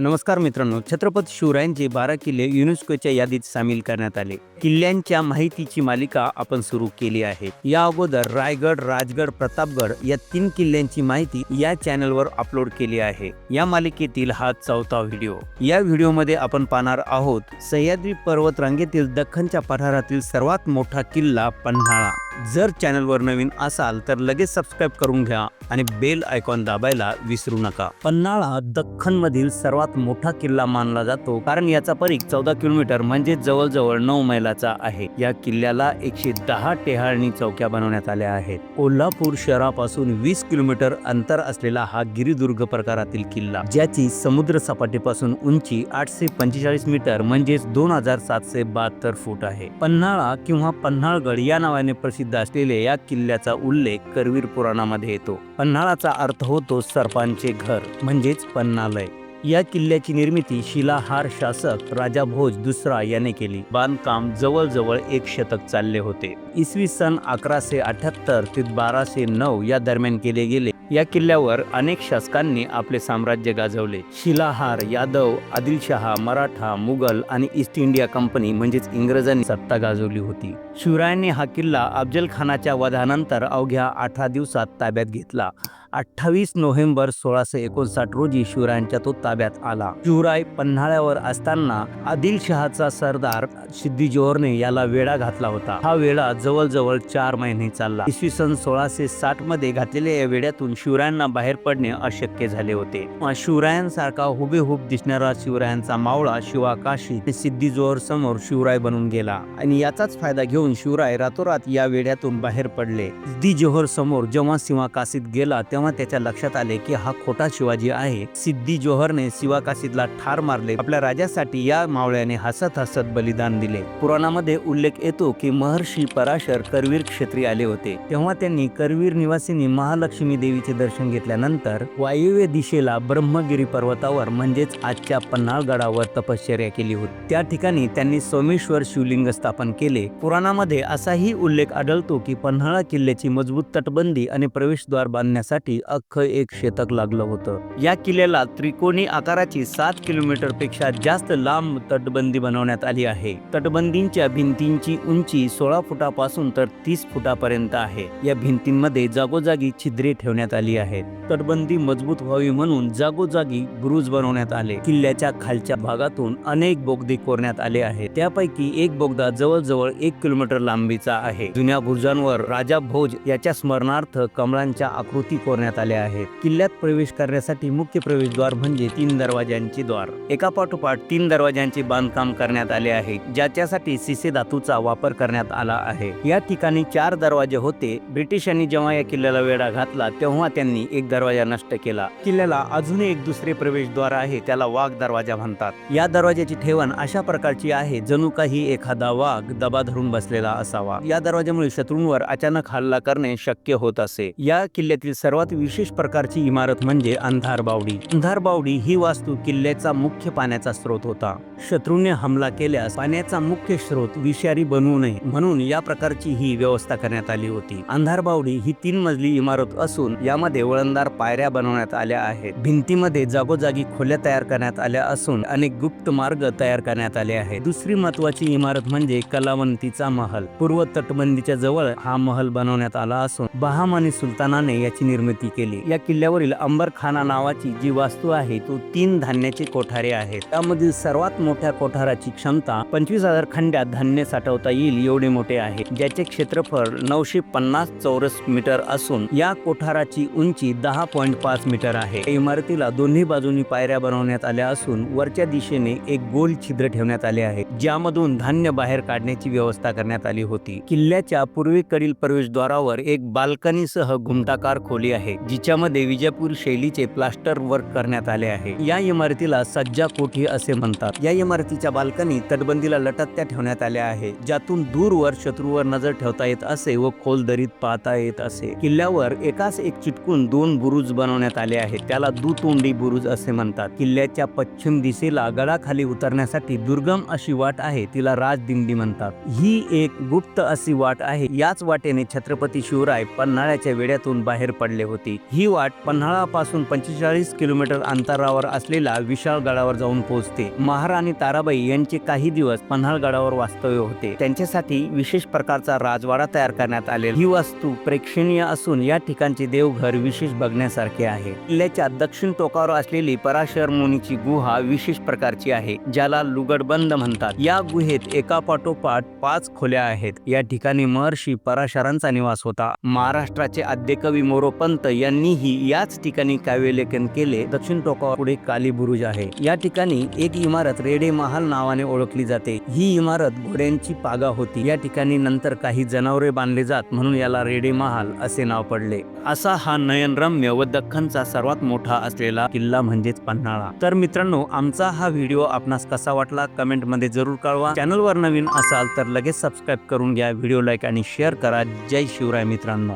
नमस्कार मित्रांनो छत्रपती शिवरायांचे बारा किल्ले युनेस्कोच्या यादीत सामील करण्यात आले. किल्ल्यांच्या माहितीची मालिका आपण सुरू केली आहे. या अगोदर रायगड राजगड प्रतापगड या तीन किल्ल्यांची माहिती या चॅनलवर अपलोड केली आहे. या मालिकेतील हा चौथा व्हिडिओ. या व्हिडिओमध्ये आपण पाहणार आहोत सह्याद्री पर्वत रांगेतील दख्खनच्या पठारातील सर्वात मोठा किल्ला पन्हाळा. जर चॅनलवर नवीन असाल तर लगेच सबस्क्राईब करून घ्या आणि बेल आयकॉन दाबायला विसरू नका. पन्हाळा दख्खनमधील सर्वात मोठा किल्ला मानला जातो कारण याचा परीख चौदा किलोमीटर म्हणजे जवळजवळ नऊ मैलाचा आहे. या किल्ल्याला एकशे दहा टेहाळणी चौक्या बनवण्यात आल्या आहेत. कोल्हापूर शहरापासून वीस किलोमीटर अंतर असलेला हा गिरिदुर्ग प्रकारातील किल्ला ज्याची समुद्र सपाटीपासून उंची आठशे पंचेचाळीस मीटर म्हणजेच दोन हजार सातशे बहात्तर फूट आहे. पन्हाळा किंवा पन्हाळगड या नावाने प्रसिद्ध असलेल्या या किल्ल्याचा उल्लेख करवीर पुराणामध्ये येतो. पन्हाळाचा अर्थ होतो सर्पांचे घर म्हणजेच पन्हालय. या किल्ल्याची निर्मिती शिलाहार शासक राजा भोज दुसरा याने केली. बांधकाम जवळजवळ एक शतक चालले होते. इसवी सन अकराशे अठ्याहत्तर ते बाराशे नऊ या दरम्यान केले गेले. या किल्ल्यावर अनेक शासकांनी आपले साम्राज्य गाजवले. शिलाहार यादव आदिलशहा मराठा मुघल आणि ईस्ट इंडिया कंपनी म्हणजेच इंग्रजांनी सत्ता गाजवली होती. शिवरायांनी हा किल्ला अफजल खानाच्या वधानंतर अवघ्या अठरा दिवसात ताब्यात घेतला. अठ्ठावीस नोव्हेंबर सोळाशे एकोणसाठ रोजी शिवरायांच्या तो ताब्यात आला. शिवराय पन्हाळ्यावर असताना आदिलशहाचा सरदार सिद्धी जोहरने याला वेढा घातला होता. हा वेढा जवळजवळ चार महिने चालला. इसवी सन सोळाशे साठमध्ये घातलेल्या या वेड्यातून शिवरायांना बाहेर पडणे अशक्य झाले होते. शिवरायांसारखा हुबेहूब दिसणारा शिवरायांचा मावळा शिवा काशी सिद्धी जोहर समोर शिवराय बनून गेला. आणि याचाच फायदा घेऊन शिवराय रातोरात या वेड्यातून बाहेर पडले. सिद्धी जोहर समोर जेव्हा सिंहा गेला तेव्हा त्याच्या लक्षात आले की हा खोटा शिवाजी आहे. सिद्धी जोहरने शिवाकाशीतला ठार मारले. आपल्या राजासाठी या मावळ्याने हसत हसत बलिदान दिले. पुराणामध्ये उल्लेख येतो की महर्षी पराशर करवीर क्षेत्री आले होते. तेव्हा त्यांनी करवीर निवासिनी महालक्ष्मी देवीचे दर्शन घेतल्यानंतर वायव्य दिशेला ब्रह्मगिरी पर्वतावर म्हणजेच आजच्या पन्हाळगडावर तपश्चर्या केली होती. त्या ठिकाणी त्यांनी सोमेश्वर शिवलिंग स्थापन केले. पुराणामध्ये असाही उल्लेख आढळतो की पन्हाळा किल्ल्याची मजबूत तटबंदी आणि प्रवेशद्वार बांधण्यासाठी अख्खं एक शेतक लागलं होतं. या किल्ल्याला त्रिकोणी आकाराची सात किलोमीटरपेक्षा जास्त लांब तटबंदी बनवण्यात आली आहे. तटबंदींच्या भिंतींची उंची सोळा फुटापासून तर तीस फुटापर्यंत आहे. या भिंतींमध्ये जागोजागी छिद्रे ठेवण्यात आली आहेत. तटबंदी मजबूत व्हावी म्हणून जागोजागी बुरुज बनवण्यात आले. किल्ल्याच्या खालच्या भागातून अनेक बोगदे कोरण्यात आले आहेत. त्यापैकी एक बोगदा जवळजवळ एक किलोमीटर लांबीचा आहे. जुन्या बुरुजांवर राजा भोज याच्या स्मरणार्थ कमळांच्या आकृती कोरण्यात आल्या आहेत. किल्ल्यात प्रवेश करण्यासाठी मुख्य प्रवेशद्वार म्हणजे तीन दरवाज्यांचे द्वार. एका पाठोपाठ तीन दरवाज्यांचे बांधकाम करण्यात आले आहे ज्याच्यासाठी सिसे धातूचा वापर करण्यात आला आहे. या ठिकाणी चार दरवाजे होते. ब्रिटिशांनी जेव्हा या किल्ल्याला वेढा घातला तेव्हा त्यांनी एक दरवाजा नष्ट केला. किल्ल्याला अजूनही एक दुसरे प्रवेशद्वार आहे त्याला वाघ दरवाजा म्हणतात. या दरवाजाची ठेवण अशा प्रकारची आहे जणू काही एखादा वाघ दबा धरून बसलेला असावा. या दरवाजामुळे शत्रूंवर अचानक हल्ला करणे शक्य होत असे. या किल्ल्यातील सर्वात विशेष प्रकारची इमारत म्हणजे अंधार बावडी. अंधार बावडी ही वास्तू किल्ल्याचा मुख्य पाण्याचा स्रोत होता. शत्रूने हमला केल्यास पाण्याचा मुख्य स्रोत विषारी बनवू नये म्हणून या प्रकारची ही व्यवस्था करण्यात आली होती. अंधार बावडी ही तीन मजली इमारत असून यामध्ये वळणदार पायऱ्या बनवण्यात आल्या आहेत. भिंतीमध्ये जागोजागी खोल्या तयार करण्यात आल्या असून अनेक गुप्त मार्ग तयार करण्यात आले आहेत. दुसरी महत्वाची इमारत म्हणजे कलावंतीचा महल. पूर्व तटबंदीच्या जवळ हा महल बनवण्यात आला असून बहाम आणि सुलतानाने याची निर्मिती केली. या किल्ल्यावरील अंबरखाना नावाची जी वास्तू आहे तो तीन धान्याचे कोठारे आहेत. त्यामधील सर्वात मोठ्या कोठाराची क्षमता पंचवीस हजार खंड्यात धान्य साठवता येईल एवढे मोठे आहे. ज्याचे क्षेत्रफळ नऊशे पन्नास चौरस मीटर असून या कोठाराची उंची दहा पॉईंट पाच मीटर आहे. इमारतीला दोन्ही बाजूनी पायऱ्या बनवण्यात आल्या असून वरच्या दिशेने एक गोल छिद्र ठेवण्यात आले आहे ज्यामधून धान्य बाहेर काढण्याची व्यवस्था करण्यात आली होती. किल्ल्याच्या पूर्वेकडील प्रवेशद्वारावर एक बाल्कनीसह घुमटाकार खोली आहे जिच्यामध्ये विजयपूर शैलीचे प्लास्टर वर्क करण्यात आले आहे. या इमारतीला सज्जा कोठी असे म्हणतात. या इमारतीच्या बाल्कनी तटबंदीला लटकत्या ठेवण्यात आल्या आहे ज्यातून दूरवर शत्रूवर नजर ठेवता येत असे व खोल दरीत पाहता येत असे. किल्ल्यावर एकाच एक चिटकून दोन बुरुज बनवण्यात आले आहेत. त्याला दुतोंडी बुरुज असे म्हणतात. किल्ल्याच्या पश्चिम दिशेला गडाखाली उतरण्यासाठी दुर्गम अशी वाट आहे तिला राजदिंडी म्हणतात. ही एक गुप्त अशी वाट आहे. याच वाटेने छत्रपती शिवराय पन्हाळ्याच्या वेड्यातून बाहेर पडले होते. ही वाट पन्हाळापासून पंचेचाळीस किलोमीटर अंतरावर असलेल्या विशाळ गडावर जाऊन पोहोचते. महाराणी ताराबाई यांचे काही दिवस पन्हाळगडावर वास्तव्य होते. त्यांच्यासाठी विशेष प्रकारचा राजवाडा तयार करण्यात आले ही वास्तू प्रेक्षणीय असून या ठिकाणचे देवघर विशेष बघण्यासारखे आहे. किल्ल्याच्या दक्षिण टोकावर असलेली पराशर मुनीची गुहा विशेष प्रकारची आहे ज्याला लुगडबंद म्हणतात. या गुहेत एका पाठोपाठ पाच खोल्या आहेत. या ठिकाणी महर्षी पराशरांचा निवास होता. महाराष्ट्राचे आद्यकवी मोरोपंत यांनीही याच ठिकाणी काव्यलेखन केले. दक्षिण टोकावर पुढे काली बुरुज आहे. या ठिकाणी एक इमारत रेडे महाल नावाने ओळखली जाते. ही इमारत घोड्यांची पागा होती. या ठिकाणी नंतर काही जनावरे बांधले जात म्हणून याला रेडे महाल असे नाव पडले. असा हा हा नयनरम्य व दख्खनचा सर्वात मोठा असलेला किल्ला म्हणजेच पन्हाळा. तर मित्रांनो आमचा हा व्हिडिओ आपणास कसा वाटला कमेंटमध्ये जरूर कळवा. चॅनलवर नवीन असाल तर लगेच सबस्क्राईब करून घ्या. व्हिडिओ लाईक आणि शेअर करा. जय शिवराय मित्रांनो.